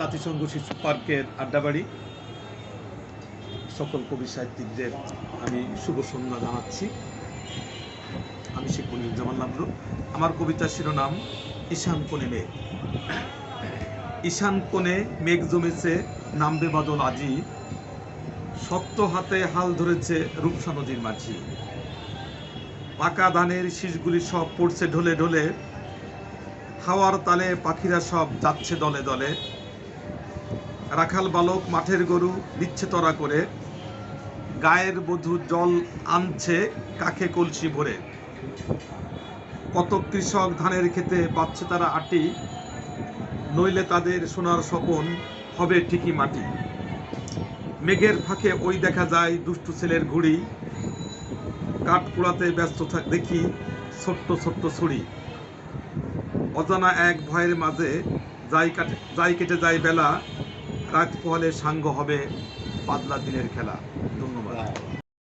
জাতিসংঘ শিশু পার্কের আড্ডাবাড়ি। সকল কবি সাহিত্যিকদের আমি শুভ সন্ধ্যা জানাচ্ছি। আমি শেখ মনিরুজ্জামান লাবলু। আমার কবিতার শিরোনাম, ঈশান কোণে মেঘ। ঈশান কোণে মেঘ জমেছে, নামবে বাদল আজি। শক্ত হাতে হাল ধরেছে রূপসা নদীর মাঝি। পাকা ধানের শীষগুলি সব পড়ছে ঢলে ঢলে। হাওয়ার তালে পাখিরা সব যাচ্ছে দলে দলে। রাখাল বালক মাঠের গরু দিচ্ছে তরা করে গায়ের বধূ জল আনছে কাখে কলসি ভরে। কত কৃষক ধানের খেতে পাচ্ছে তারা আটি, নইলে তাদের সোনার স্বপন হবে ঠিকই মাটি। মেঘের ফাঁকে ওই দেখা যায় দুষ্টু ছেলের ঘুড়ি। কাঠ পোড়াতে ব্যস্ত দেখি ছোট্ট ছোট্ট ছুরি। অজানা এক ভয়ের মাঝে যাই কাটে যাই কেটে যায় বেলা। রাত পোহালে সাঙ্গ হবে পাতলা দিনের খেলা। ধন্যবাদ।